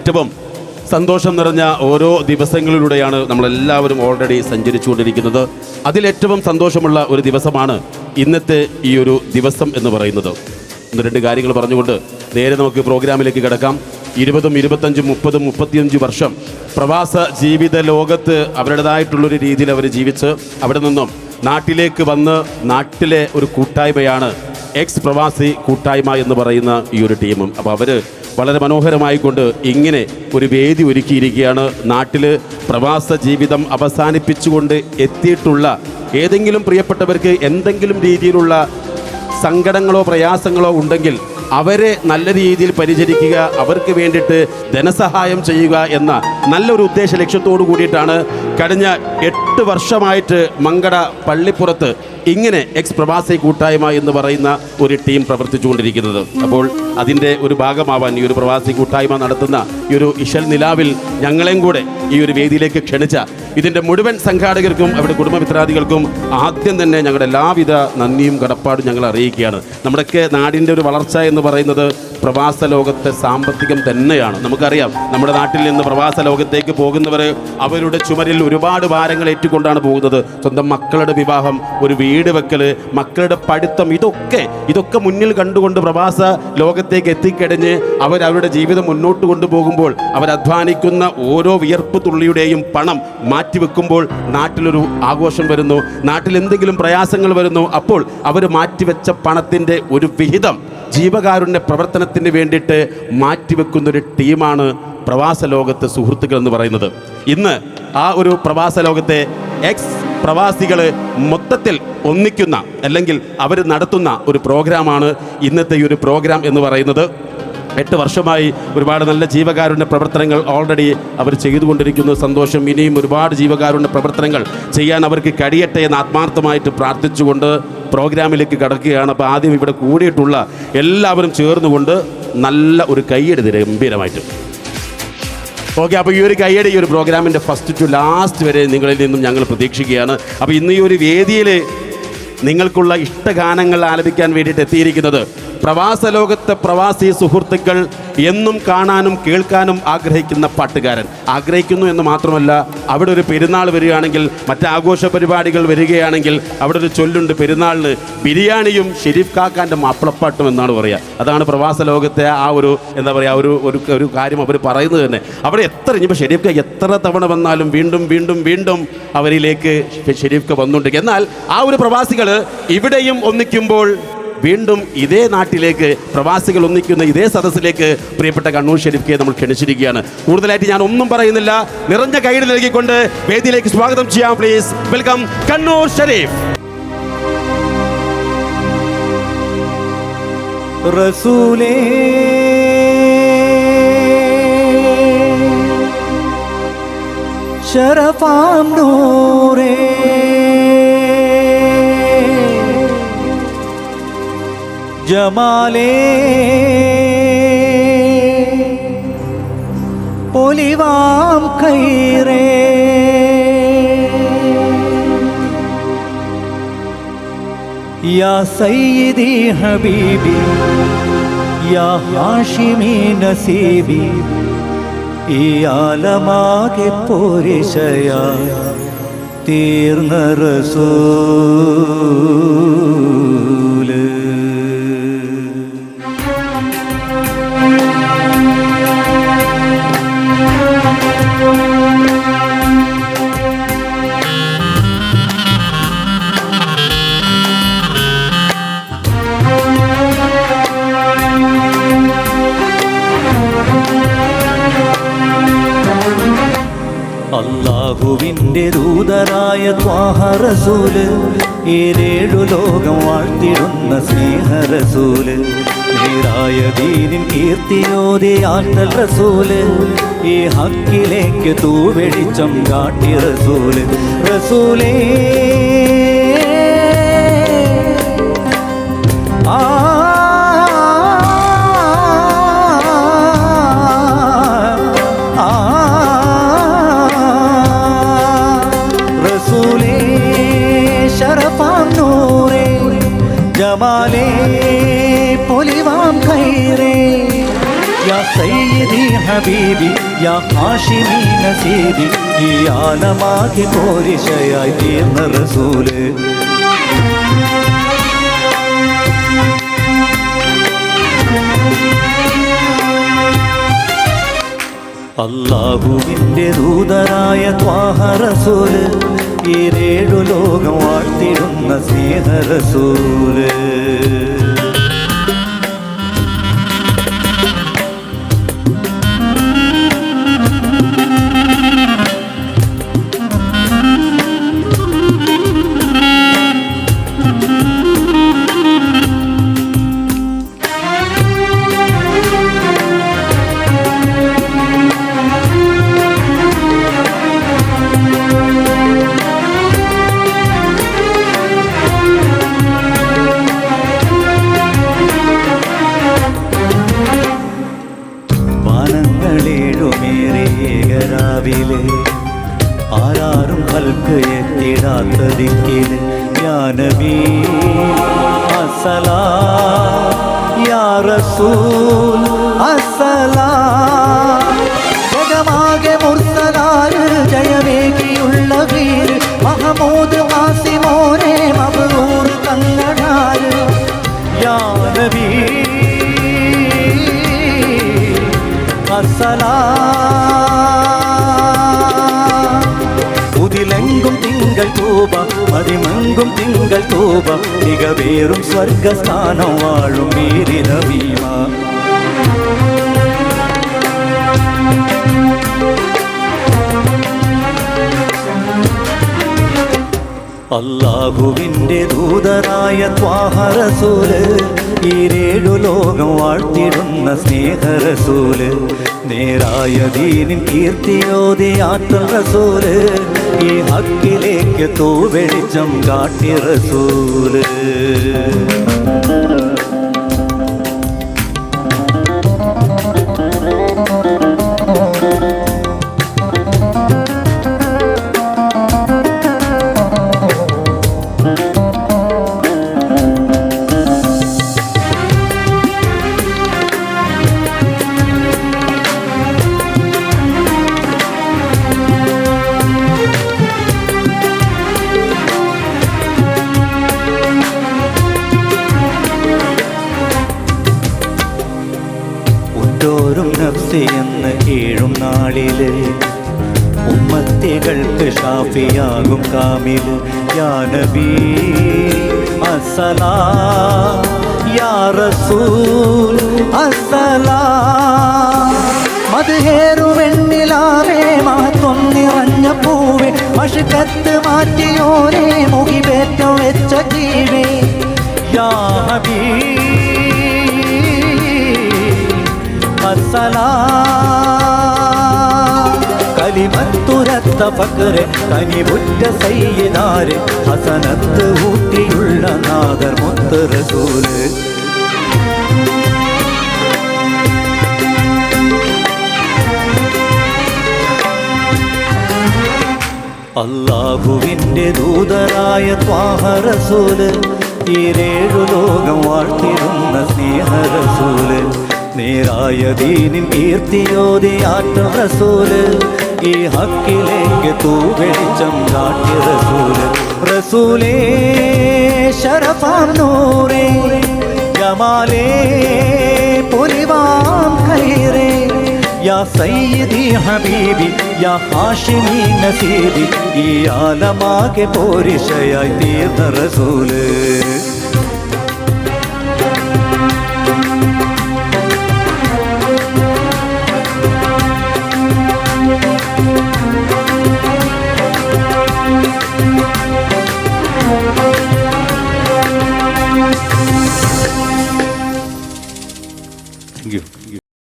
ഏറ്റവും സന്തോഷം നിറഞ്ഞ ഓരോ ദിവസങ്ങളിലൂടെയാണ് നമ്മളെല്ലാവരും ഓൾറെഡി സഞ്ചരിച്ചുകൊണ്ടിരിക്കുന്നത്. അതിലേറ്റവും സന്തോഷമുള്ള ഒരു ദിവസമാണ് ഇന്നത്തെ ഈ ഒരു ദിവസം എന്ന് പറയുന്നത്. ഒന്ന് രണ്ട് കാര്യങ്ങൾ പറഞ്ഞുകൊണ്ട് നേരെ നമുക്ക് പ്രോഗ്രാമിലേക്ക് കിടക്കാം. ഇരുപതും ഇരുപത്തഞ്ചും മുപ്പതും മുപ്പത്തിയഞ്ച് വർഷം പ്രവാസ ജീവിത ലോകത്ത് അവരുടേതായിട്ടുള്ളൊരു രീതിയിൽ അവർ ജീവിച്ച് അവിടെ നിന്നും നാട്ടിലേക്ക് വന്ന് നാട്ടിലെ ഒരു കൂട്ടായ്മയാണ് എക്സ് പ്രവാസി കൂട്ടായ്മ എന്ന് പറയുന്ന ഈ ഒരു ടീമും. അപ്പോൾ അവർ വളരെ മനോഹരമായി കൊണ്ട് ഇങ്ങനെ ഒരു വേദി ഒരുക്കിയിരിക്കുകയാണ്. നാട്ടിൽ പ്രവാസ ജീവിതം അവസാനിപ്പിച്ചുകൊണ്ട് എത്തിയിട്ടുള്ള ഏതെങ്കിലും പ്രിയപ്പെട്ടവർക്ക് എന്തെങ്കിലും രീതിയിലുള്ള സങ്കടങ്ങളോ പ്രയാസങ്ങളോ ഉണ്ടെങ്കിൽ അവരെ നല്ല രീതിയിൽ പരിചരിക്കുക അവർക്ക് വേണ്ടിയിട്ട് ധനസഹായം ചെയ്യുക എന്ന നല്ലൊരു ഉദ്ദേശ ലക്ഷ്യത്തോടു കൂടിയിട്ടാണ് കഴിഞ്ഞ എട്ട് വർഷമായിട്ട് മങ്കട പള്ളിപ്പുറത്ത് ഇങ്ങനെ എക്സ് പ്രവാസി കൂട്ടായ്മ എന്ന് പറയുന്ന ഒരു ടീം പ്രവർത്തിച്ചുകൊണ്ടിരിക്കുന്നത്. അപ്പോൾ അതിന്റെ ഒരു ഭാഗമാവാൻ ഈ ഒരു പ്രവാസി കൂട്ടായ്മ നടത്തുന്ന ഈ ഒരു ഇശൽ നിലാവിൽ ഞങ്ങളെയും കൂടെ ഈ ഒരു വേദിയിലേക്ക് ക്ഷണിച്ച ഇതിന്റെ മുഴുവൻ സംഘാടകർക്കും അവരുടെ കുടുംബമിത്രാദികൾക്കും ആദ്യം തന്നെ ഞങ്ങളുടെ എല്ലാവിധ നന്ദിയും കടപ്പാടും ഞങ്ങൾ അറിയിക്കുകയാണ്. നമ്മുടെയൊക്കെ നാടിന്റെ ഒരു വളർച്ച എന്ന് പറയുന്നത് പ്രവാസ ലോകത്തെ സാമ്പത്തികം തന്നെയാണ്. നമുക്കറിയാം നമ്മുടെ നാട്ടിൽ നിന്ന് പ്രവാസ ലോകത്തേക്ക് പോകുന്നവർ അവരുടെ ചുമരിൽ ഒരുപാട് ഭാരങ്ങൾ ഏറ്റുകൊണ്ടാണ് പോകുന്നത്. സ്വന്തം മക്കളുടെ വിവാഹം ഒരു വീട് വെക്കൽ മക്കളുടെ പഠിത്തം ഇതൊക്കെ ഇതൊക്കെ മുന്നിൽ കണ്ടുകൊണ്ട് പ്രവാസ ലോകത്തേക്ക് എത്തിക്കഴിഞ്ഞ് അവരവരുടെ ജീവിതം മുന്നോട്ട് കൊണ്ടുപോകുമ്പോൾ അവർ അധ്വാനിക്കുന്ന ഓരോ വിയർപ്പ് തുള്ളിയുടെയും പണം മാറ്റിവെക്കുമ്പോൾ നാട്ടിലൊരു ആഘോഷം വരുന്നു. നാട്ടിൽ എന്തെങ്കിലും പ്രയാസങ്ങൾ വരുന്നു. അപ്പോൾ അവർ മാറ്റിവെച്ച പണത്തിന്റെ ഒരു വിഹിതം ജീവകാരുണ്യ പ്രവർത്തനത്തിന് വേണ്ടിയിട്ട് മാറ്റിവെക്കുന്ന ഒരു ടീമാണ് പ്രവാസ ലോകത്തെ സുഹൃത്തുക്കൾ എന്ന് പറയുന്നത്. ഇന്ന് ആ ഒരു പ്രവാസ ലോകത്തെ എക്സ് പ്രവാസികൾ മൊത്തത്തിൽ ഒന്നിക്കുന്ന അല്ലെങ്കിൽ അവർ നടത്തുന്ന ഒരു പ്രോഗ്രാമാണ് ഇന്നത്തെ ഈ ഒരു പ്രോഗ്രാം എന്ന് പറയുന്നത്. എട്ട് വർഷമായി ഒരുപാട് നല്ല ജീവകാരുണ്യ പ്രവർത്തനങ്ങൾ ഓൾറെഡി അവർ ചെയ്തുകൊണ്ടിരിക്കുന്നു. സന്തോഷം. ഇനിയും ഒരുപാട് ജീവകാരുണ്യ പ്രവർത്തനങ്ങൾ ചെയ്യാൻ അവർക്ക് കഴിയട്ടെ എന്ന് ആത്മാർത്ഥമായിട്ട് പ്രാർത്ഥിച്ചുകൊണ്ട് പ്രോഗ്രാമിലേക്ക് കടക്കുകയാണ്. അപ്പോൾ ആദ്യം ഇവിടെ കൂടിയിട്ടുള്ള എല്ലാവരും ചേർന്നുകൊണ്ട് നല്ല ഒരു കൈയ്യടി ഗംഭീരമായിട്ട്. ഓക്കെ അപ്പോൾ ഈ ഒരു കൈയടി ഈ ഒരു പ്രോഗ്രാമിന്റെ ഫസ്റ്റ് ടു ലാസ്റ്റ് വരെ നിങ്ങളിൽ നിന്നും ഞങ്ങൾ പ്രതീക്ഷിക്കുകയാണ്. അപ്പോൾ ഇന്ന് ഈ ഒരു വേദിയിൽ നിങ്ങൾക്കുള്ള ഇഷ്ടഗാനങ്ങൾ ആലപിക്കാൻ വേണ്ടിയിട്ട് എത്തിയിരിക്കുന്നത് പ്രവാസ ലോകത്തെ പ്രവാസി സുഹൃത്തുക്കൾ എന്നും കാണാനും കേൾക്കാനും ആഗ്രഹിക്കുന്ന പാട്ടുകാരൻ. ആഗ്രഹിക്കുന്നു എന്ന് മാത്രമല്ല അവിടെ ഒരു പെരുന്നാൾ വരികയാണെങ്കിൽ മറ്റ് പരിപാടികൾ വരികയാണെങ്കിൽ അവിടെ ഒരു ചൊല്ലുണ്ട് പെരുന്നാളിന് ബിരിയാണിയും ഷെരീഫ് കാക്കാന്റെ മാപ്പിളപ്പാട്ടും എന്നാണ് പറയുക. അതാണ് പ്രവാസ ലോകത്തെ ആ ഒരു എന്താ പറയുക ഒരു ഒരു കാര്യം അവർ പറയുന്നത് തന്നെ. അവിടെ എത്ര ഇനിയിപ്പോൾ ഷെരീഫ് കാക്ക് എത്ര തവണ വന്നാലും വീണ്ടും വീണ്ടും വീണ്ടും അവരിലേക്ക് ഷെരീഫ് ക വന്നുകൊണ്ട് എന്നാൽ ആ ഒരു പ്രവാസികൾ ഇവിടെയും ഒന്നിക്കുമ്പോൾ വീണ്ടും ഇതേ നാട്ടിലേക്ക് പ്രവാസികൾ ഒന്നിക്കുന്ന ഇതേ സദസ്സിലേക്ക് പ്രിയപ്പെട്ട കണ്ണൂർ ഷെരീഫ്ക്കെ നമ്മൾ ക്ഷണിച്ചിരിക്കുകയാണ്. കൂടുതലായിട്ട് ഞാൻ ഒന്നും പറയുന്നില്ല. നിറഞ്ഞ കൈയ്യടി നൽകിക്കൊണ്ട് വേദിയിലേക്ക് സ്വാഗതം ചെയ്യാം പ്ലീസ് വെൽക്കം കണ്ണൂർ ഷെരീഫ്. റസൂലേ ശരഫാം നൂറേ ജമാലേ. ഒലിവാം കൈറേ. യാ സയ്യിദി ഹബീബി യാ ഹാഷിമി നസീബി ഈ ആലമാകെ പോരിശയ തീർന്ന റസൂൽ അള്ളാഹുവിന്റെ ദൂതരായ ത്വാഹറസൂൽ ഏഴേഴു ലോകം വാഴ്ത്തിടുന്ന സ്നേഹറസൂൽ. നേരായ ദീനിൻ കീർത്തിയോതി ആറ്റൽ റസൂൽ ഈ ഹക്കിലേക്ക് തൂവെളിച്ചം കാട്ടി റസൂൽ റസൂലേ ഹബീബി യാ ഹാഷിമി നസീബി ഈ ആലമാകെ പോരിശയായി തീർന്ന റസൂൽ. അള്ളാഹുവിന്റെ ദൂതരായ ത്വാഹ റസൂൽ ഈരേഴു ലോകം വാഴ്ത്തിടുന്ന സ്നേഹ റസൂൽ. തിങ്കൾ കോപം മികവേറും സ്വർഗസ്ഥാനം വാഴും വീരിന ഭീമ ദൂതരായ ത്വാഹറസൂൽ ഈരേഴു ലോകം വാഴ്ത്തിടുന്ന സ്നേഹറസൂൽ നേരായ ദീനിൻ കീർത്തിയോതിയാത്ത റസൂൽ ഈ ഹക്കിലേക്ക് തൂവെളിച്ചം കാട്ടി റസൂൽ. ഉറ്റോരും നഫ്സി എന്ന് കീഴും നാളിൽ. ഉമ്മത്തികൾക്ക് ഷാഫിയാകും കാമിൽ. യാ നബി അസലാ യാ റസൂൽ അസലാ മധുഹേറുവെണ്ണിലാവേ മഹത്വം നിറഞ്ഞ പൂവേ. മഷുക്കത്ത് മാറ്റിയോനെ മുഖിപേറ്റം വെച്ച കീഴേ യാ ഹബീ കലിമത്തുരത്ത പക്കരെ കനിവുറ്റ സയ്യിദാരെ ഹസനത്ത് ഊട്ടിയുള്ള നാദർ മുത്ത് റസൂൽ. അള്ളാഹുവിന്റെ ദൂതരായ ത്വാഹ റസൂൽ ഈരേഴു ലോകം വാഴ്ത്തിരുന്ന സ്നേഹ നേരായ ദീനിൻ കീർത്തിയോതിയാറ്റ റസൂൽ. ഈ ഹക്കിലേക്ക് തൂ വെളിച്ചം കാട്ടി റസൂൽ. റസൂലേ ശരഫാം നൂറേ ജമാലേ പൊലിവാം കൈറേ യാ സയ്യിദി ഹബീബി യാ ഹാഷിമി നസീബി ഈ ആലമാകെ പോരിശയായി തീർന്ന റസൂൽ.